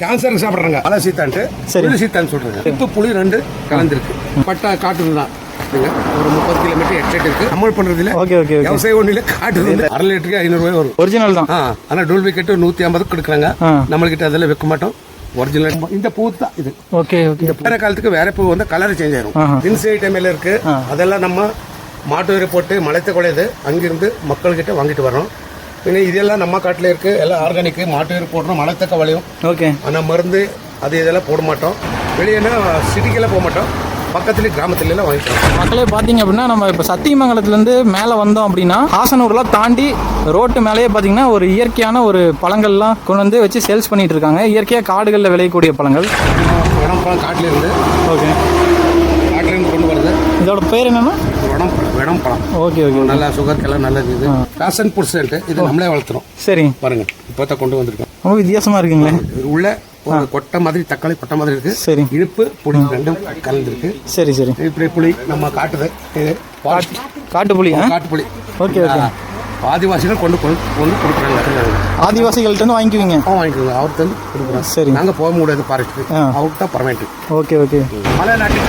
கேன்சருக்கு சாப்பிட்றாங்க. பல சீத்தான்ட்டு. சரி. சீத்தான்னு சொல்றாங்க இப்போ புளி ரெண்டு கலந்துருக்கு. பட்டா காட்டு தான். ஒரு முப்பது கிலோமீட்டர் எக்ஸைட் இருக்கு. அமல் பண்றதுல ஓகே ஓகே விவசாய ஒன்றில காட்டு அரை லிட்டருக்கு ஐநூறு ரூபாய் வரும். ஒரிஜினல் தான். ஆ ஆனால் டூல்பிகேட்டு நூற்றி ஐம்பது கொடுக்குறாங்க. நம்மள்கிட்ட அதெல்லாம் விற்க மாட்டோம். ஒரிஜினல் இந்த பூ தான் இது. Okay okay. வேற காலத்துக்கு வேற பூ வந்து கலர் சேஞ்ச் ஆயிரும். தின்ஸ் ஐட்டமில் இருக்கு. அதெல்லாம் நம்ம மாட்டு வரி போட்டு மலைத்த குழையுது அங்கிருந்து மக்கள்கிட்ட வாங்கிட்டு வரோம் பின்ன இதெல்லாம் நம்ம காட்டில் இருக்கு. எல்லாம் ஆர்கானிக் மாட்டு போடுறோம் மலைத்தக்க வளையும். ஓகே. ஆனால் மருந்து அது இதெல்லாம் போட மாட்டோம். வெளியேனா சிட்டிக்கெல்லாம் போக மாட்டோம். பக்கத்துல கிராமத்துல எல்லாம் வாங்கிக்கிறோம் மக்களே பார்த்தீங்க அப்படின்னா நம்ம இப்போ சத்தியமங்கலத்துலேருந்து மேலே வந்தோம் அப்படின்னா ஹாசனூர்லாம் தாண்டி ரோட்டு மேலேயே பார்த்தீங்கன்னா ஒரு இயற்கையான ஒரு பழங்கள்லாம் கொண்டு வந்து வச்சு சேல்ஸ் பண்ணிட்டு இருக்காங்க. இயற்கையாக காடுகளில் விளையக்கூடிய பழங்கள். காட்டுல இருந்து. ஓகே காட்டுல இருந்து கொண்டு வருது இதோட பேர் என்னன்னா வடம்பழம் வடம்பழம் ஓகே ஓகே. நல்லா சுகருக்கெல்லாம் நல்லது இது. பேஷன் புட்ஸ்ன்ட்டு இது நம்மளே வளர்த்துறோம். சரி பாருங்க இப்போ தான் கொண்டு வந்திருக்கோம். ரொம்ப வித்தியாசமாக இருக்குங்களே. உள்ள ஒரு கொட்டை மாதிரி தக்காளி கொட்டை மாதிரி இருக்கு. சரி. இனிப்பு புளி ரெண்டும் கலந்துருக்கு. சரி சரி. இப்படி புளி நம்ம காட்டுது. இது காட்டுப்புளி ஆ? காட்டு புளி ஓகே ஓகே. ஆ, ஆதிவாசிகள் கொண்டு கொண்டு கொடுக்குறாங்க. ஆதிவாசிகள்கிட்ட வாங்கிக்குவீங்க? அவன் வாங்கிக்கோங்க அவருக்கு வந்து கொடுக்குறோம். சரி. நாங்க போக முடியாது ஃபாரஸ்ட்டுக்கு ஆ. அவருக்கு தான் பர்மனெண்ட் ஓகே ஓகே. மலை நாட்டு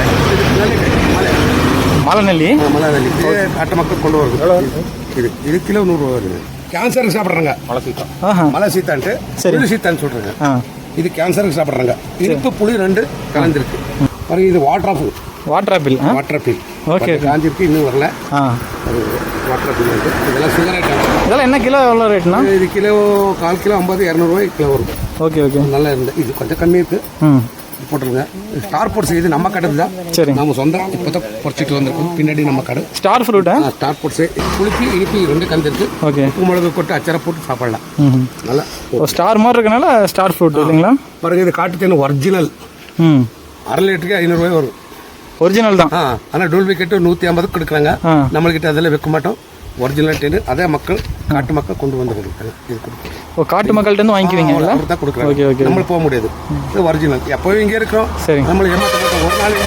இது நெல்லி, மலை மலை நெல்லி ஆ, மலை நெல்லி இது காட்டு மக்கள் கொண்டு வருது. இது இது கிலோ நூறுரூவா வருது. கேன்சருக்கு சாப்பிட்றாங்க. மலை சீத்தா மலை சீத்தான்ட்டு சரி. சீத்தான்னு சொல்றாங்க. ஆ. இது கேன்சருக்கு சாப்பிட்றாங்க. இனிப்பு புளி ரெண்டு கலந்துருக்கு. பாருங்க இது water of water apple water peel okay okay காஞ்சிருக்கு இன்னும் வரல. வாட்டர் பீல் வந்து இதெல்லாம் சுகர் ஐட்டம் இதெல்லாம் என்ன கிலோ எவ்வளோ ரேட்னா இது கிலோ கால் கிலோ ஐம்பது இரநூறுவாய் கிலோ வரும். ஓகே ஓகே நல்லா இருந்து இது கொஞ்சம் கம்மி இருக்கு. ம். போட்டுருங்க. ஸ்டார் போர்ட்ஸ் இது நம்ம கடை தான் சரி. நம்ம சொந்தம் இப்போ தான் பொறிச்சிட்டு வந்திருக்கோம். பின்னாடி நம்ம கடை. ஸ்டார் ஃப்ரூட்டா ஸ்டார் போர்ட்ஸ் புளிப்பு இனிப்பு ரெண்டு கலந்துருக்கு. ஓகே. உப்பு மிளகு கொட்டு அச்சரை போட்டு சாப்பிடலாம். நல்லா ஸ்டார் மாதிரி இருக்கனால ஸ்டார் ஃப்ரூட் இல்லைங்களா? பாருங்க இது காட்டு தேன் ஒரிஜினல் ம். அரை லிட்டருக்கு ஐநூறுரூவாய் வரும். ஒரிஜினல் தான். ஆனால் டூல்பிகேட்டு நூற்றி ஐம்பது கொடுக்குறாங்க. நம்மள்கிட்ட அதெல்லாம் விற்க மாட்டோம். ஒரிஜினல் டேனு அதே மக்கள் காட்டு மக்கள் கொண்டு வந்து கொடுக்குறாங்க. இது கொடுக்குறோம் ஓ காட்டு மக்கள்கிட்ட இருந்து வாங்கிக்குவீங்கல்ல? அவர் தான் கொடுக்குறாங்க. Okay okay. நம்ம போக முடியாது. இது ஒரிஜினல் எப்போவும் இங்கே இருக்கிறோம். சரி. நம்மளை ஏமாற்ற மாட்டோம் ஒரு நாள்.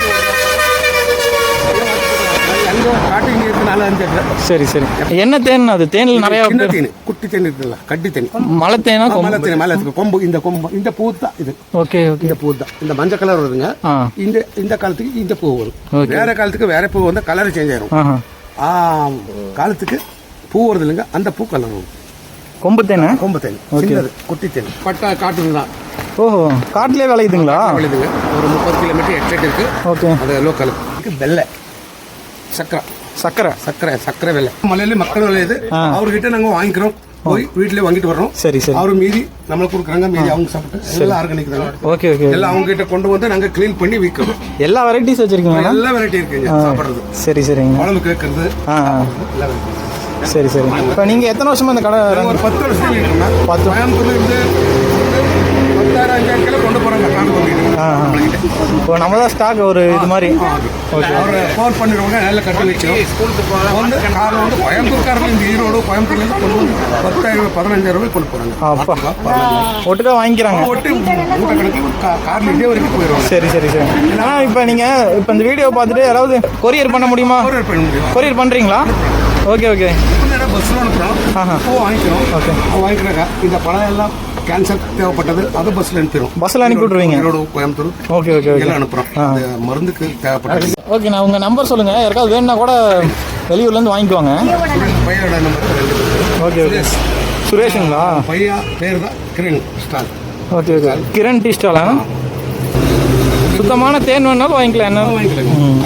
காட்டு இங்கே இருக்கனால அஞ்சு சரி சரி. என்ன தேன்? அது தேனில் நிறையா சின்ன தேனி. குட்டி தேனி இருக்குல்ல கட்டி தேனி. மலை தேனா மலை தேனி மேலே இருக்கு கொம்பு இந்த கொம்பு இந்த பூ தான் இது. Okay okay. இந்த பூ தான் இந்த மஞ்சள் கலர் வருதுங்க. இந்த இந்த காலத்துக்கு இந்த பூ வரும். வேற காலத்துக்கு வேற பூ வந்து கலர் சேஞ்ச் ஆயிரும். காலத்துக்கு பூ வருது இல்லைங்க அந்த பூ கலர் கொம்பு தேனா கொம்பு தேனி சின்னது குட்டி தேனி பட்டா காட்டு தான். ஓஹோ காட்டிலே விளையுதுங்களா? விளையுதுங்க. ஒரு முப்பது கிலோமீட்டர் எக்ஸைட் இருக்கு. ஓகே. அது லோக்கல் வெள்ளை. சக்கரை. சக்கரை. சக்கரை சக்கரை வெள்ளை. மலையில மக்கள் விளையுது. அவர்கிட்ட நாங்க வாங்கிக்கிறோம். போய் வீட்டுல வாங்கிட்டு வர்றோம். சரி சரி. அவரு மீதி நம்மளுக்கு கொடுக்குறாங்க மீதி அவங்க சாப்பிட்டு எல்லாம் ஆர்கானிக் தாங்க. ஓகே ஓகே எல்லாம் அவங்க கிட்ட கொண்டு வந்து நாங்க க்ளீன் பண்ணி விற்கிறோம். எல்லா வெரைட்டிஸ் வச்சிருக்கீங்களா எல்லா வெரைட்டி இருக்குங்க சாப்பிடுறது. சரி சரிங்க. குழம்பு கேட்கறது. எல்லா. சரி சரி. இப்போ நீங்கள் எத்தனை வருஷமா இந்த கடை ஒரு பத்து வருஷம் பத்து. கோயம்புத்தூர்ல இருந்து பத்தாயிரம் அஞ்சாயிரம் கிலோ கொண்டு போறாங்க காண்டு ஆ ஆ. இப்போ நம்ம தான் ஸ்டாக் ஒரு இது மாதிரி. ஓகே அவர் ஃபோன் பண்ணிடுவாங்க நல்ல கட்டி வச்சோம் வந்து காரணம் வந்து கோயம்புத்தூர்காரங்க இந்த ஈரோடு கோயம்புத்தூர்ல இருந்து கொண்டு வந்து பத்தாயிரம் பதினஞ்சாயிரம் ரூபாய் கொண்டு போறாங்க. அப்பா. ஒட்டுக்கா வாங்கிக்கிறாங்க. போட்டு மூட்டை கணக்கு கார்ல இதே வரைக்கும் போயிடுவாங்க. சரி சரி சரி. ஆனால் இப்போ நீங்கள் இப்போ இந்த வீடியோ பார்த்துட்டு யாராவது கொரியர் பண்ண முடியுமா? கொரியர் பண்ண முடியும்? கொரியர் பண்ணுறீங்களா ஓகே ஓகே நேரம் பஸ்ஸில் அனுப்புகிறோம் ஆஹா. பூ வாங்கிக்கிறோம். ஓகே. வாங்கிக்கிறாங்க இந்த பழம் எல்லாம் கேன்சர் தேவைப்பட்டது. அதை பஸ்ஸில் அனுப்பிடுவோம் பஸ்ஸில் அனுப்பி விட்ருவீங்க Erode Coimbatore okay okay okay. எல்லாம் அனுப்புகிறோம் அந்த மருந்துக்கு தேவைப்பட்டது. ஓகே நான் உங்கள் நம்பர் சொல்லுங்கள் யாருக்காவது வேணும்னா கூட வெளியூர்லேருந்து வாங்கிக்குவாங்க பையோட நம்பர். Okay okay. சுரேஷுங்களா? பையா பேர் தான் Kiran stall. Okay okay. Kiran tea ஸ்டாலா? சுத்தமான தேன் வேணாலும் வாங்கிக்கலாம் என்ன?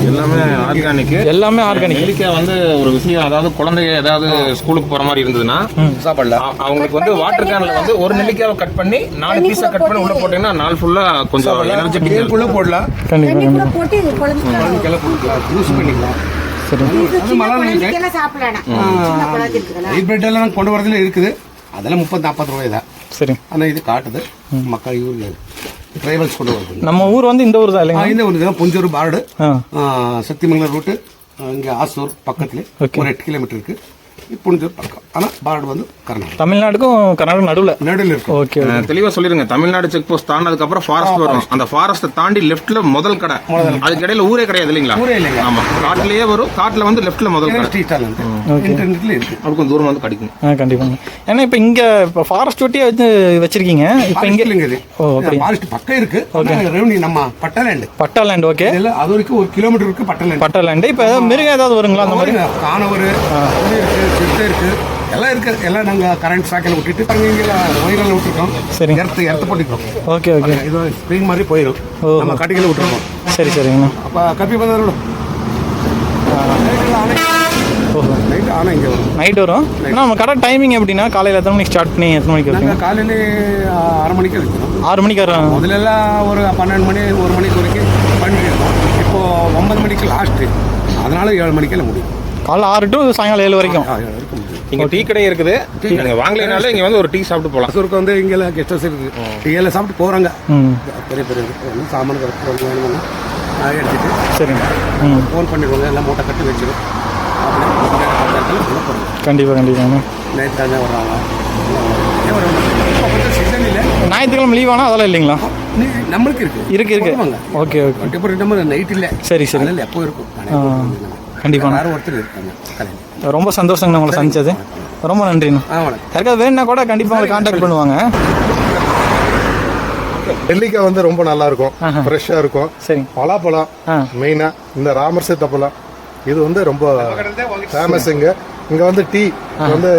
எல்லாமே ஆர்கானிக் எல்லாமே ஆர்கானிக் நெல்லிக்காய் வந்து ஒரு விஷயம் அதாவது குழந்தைங்க ஏதாவது ஸ்கூலுக்கு போற மாதிரி இருந்ததுன்னா சாப்பாடலாம் அ- அவங்களுக்கு வந்து வாட்டர் கேன்ல வந்து ஒரு நெல்லிக்காவை கட் பண்ணி நாலு பீஸா கட் பண்ணி உள்ள போட்டீங்கன்னா நாள் ஃபுல்லா கொஞ்சம் எனர்ஜெட்டிக் தேருக்குள்ளே போடலாம். கூட போட்டு குழந்தைக்கெல்லாம் கொடுக்கலாம் ஜூஸ் பண்ணிக்கலாம். சரி. இது சின்ன குழந்தைக்கெல்லாம் சாப்பிடலாம் சின்ன குழந்தை இருக்குதுல்ல. ஹைட் பிரெட் எல்லாம் கொண்டு வரதுல இருக்குது. அதெல்லாம் முப்பது நாற்பது ரூபாய் தான். சரி. ஆனால் இது காட்டுது. மக்கள் இவரு டிரைவல்ஸ் கொண்டு வருது நம்ம ஊர் வந்து இந்த ஊர் தான் இல்லைங்க இந்த ஒரு இதுதான் புஞ்சூர் பார்டு. சத்தியமங்கலம் ரூட்டு இங்கே ஆசூர் பக்கத்துல. ஒரு எட்டு கிலோமீட்டர் இருக்கு. புனிதூர் பக்கம். ஆனால் பார்டர் வந்து கர்நாடகா. தமிழ்நாடுக்கும் கர்நாடகா நடுவில்? நடுவில் இருக்கும் ஓகே அஹ் தெளிவா சொல்லிருங்க. தமிழ்நாடு செக் போஸ்ட் தாண்டதுக்கு அப்புறம் ஃபாரஸ்ட் வரும். அந்த ஃபாரஸ்ட் தாண்டி லெஃப்ட்ல முதல் கடை. அதுக்கு இடையில ஊரே கிடையாது இல்லைங்களா? ஊரே இல்லைங்க. ஆமா. காட்டுலயே வரும் காட்டுல வந்து லெஃப்ட்ல முதல் கடை. ஸ்ட்ரீட்டாக இருக்கு இன்டர்நெட்ல இருக்கு. கொஞ்சம் தூரம் வந்து கிடைக்கும். ஆ கண்டிப்பாங்க ஏன்னா இப்போ இங்கே இப்போ ஃபாரஸ்ட் ஒட்டியே வச்சு வச்சிருக்கீங்க. இப்போ இங்கே இல்லைங்க இது ஓ ஃபாரஸ்ட் பக்கம் இருக்கு. ரெவன்யூ நம்ம பட்டா லேண்டு பட்டா லேண்ட் ஓகே. இதெல்லாம் அது வரைக்கும் ஒரு கிலோமீட்டர் இருக்கு பட்டா லேண்ட் பட்டா லேண்டு இப்போ ஏதாவது மிருகம் ஏதாவது வருங்களா அந்த மாதிரி? காணவர் இருக்குது இருக்குது எல்லாம் இருக்குது எல்லாம் நாங்கள் கரண்ட் சாக்கில் விட்டுட்டு இங்கே ஒயரில் விட்டுருக்கோம். சரி. எர்த்து எர்த்து போட்டுக்கிறோம். ஓகே ஓகே இது ஸ்ப்ரிங் மாதிரி போயிடும் நம்ம கட்டிகளை விட்டுருக்கோம். சரி சரிங்கண்ணா. அப்போ கப்பி பந்தரோட நைட் வரும். நம்ம கடை டைமிங் எப்படின்னா காலையில் எத்தனை மணிக்கு ஸ்டார்ட் பண்ணி எத்தனை மணிக்கு வரும் காலையில் ஆறு மணிக்கு வச்சுருக்கோம் ஆறு ஒரு பன்னெண்டு மணி ஒரு மணிக்கு வரைக்கும் பண்ணிட்டு இப்போது ஒன்பது மணிக்கு லாஸ்ட்டு அதனால ஏழு மணிக்கெல்லாம் முடியும். காலைல ஆறு டு சாயங்காலம் ஏழு வரைக்கும். இங்க டீ கடை இருக்குது. நீங்க வாங்கலைனால இங்க வந்து ஒரு டீ சாப்பிட்டு போலாம். அசூருக்கு வந்து இங்கெல்லாம் கெஸ்ட் ஹவுஸ் இருக்குது. டீயெல்லாம் சாப்பிட்டு போகிறாங்க பெரிய பெரிய சாமான் எடுத்துட்டு சரிங்க. ம். ஃபோன் பண்ணிடுவாங்க எல்லாம் மூட்டை கட்டி வச்சிடும் கண்டிப்பாக கண்டிப்பாங்க நைட் தானே வர்றாங்க. ஞாயிற்றுக்கிழமை லீவ் ஆனால் அதெல்லாம் இல்லைங்களா? நம்மளுக்கு இருக்கு. இருக்கு இருக்கு. Okay okay. நம்ம நைட் இல்லை. சரி சரி. எப்போ இருக்கும்? கண்டிப்பாக ஒருத்தர் இருக்காங்க. ரொம்ப சந்தோஷங்கண்ணா உங்களை சந்திச்சது. ரொம்ப நன்றிண்ணா. யாருக்காவது வேணும்னா கூட கண்டிப்பாக உங்களை காண்டாக்ட் பண்ணுவாங்க. நெல்லிக்காய் வந்து ரொம்ப நல்லா இருக்கும். ஃப்ரெஷ்ஷாக இருக்கும். சரிங்க பலாப்பழம் மெயினாக இந்த ராமர் சீத்தாப்பழம். இது வந்து ரொம்ப ஃபேமஸ் இங்க. இங்க வந்து டீ. வந்து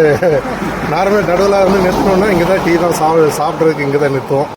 நார்மல் நடுவில் வந்து நிறுத்தணும்னா இங்கே தான் டீ தான் சாப்பிட்றதுக்கு இங்கே தான் நிறுத்துவோம்.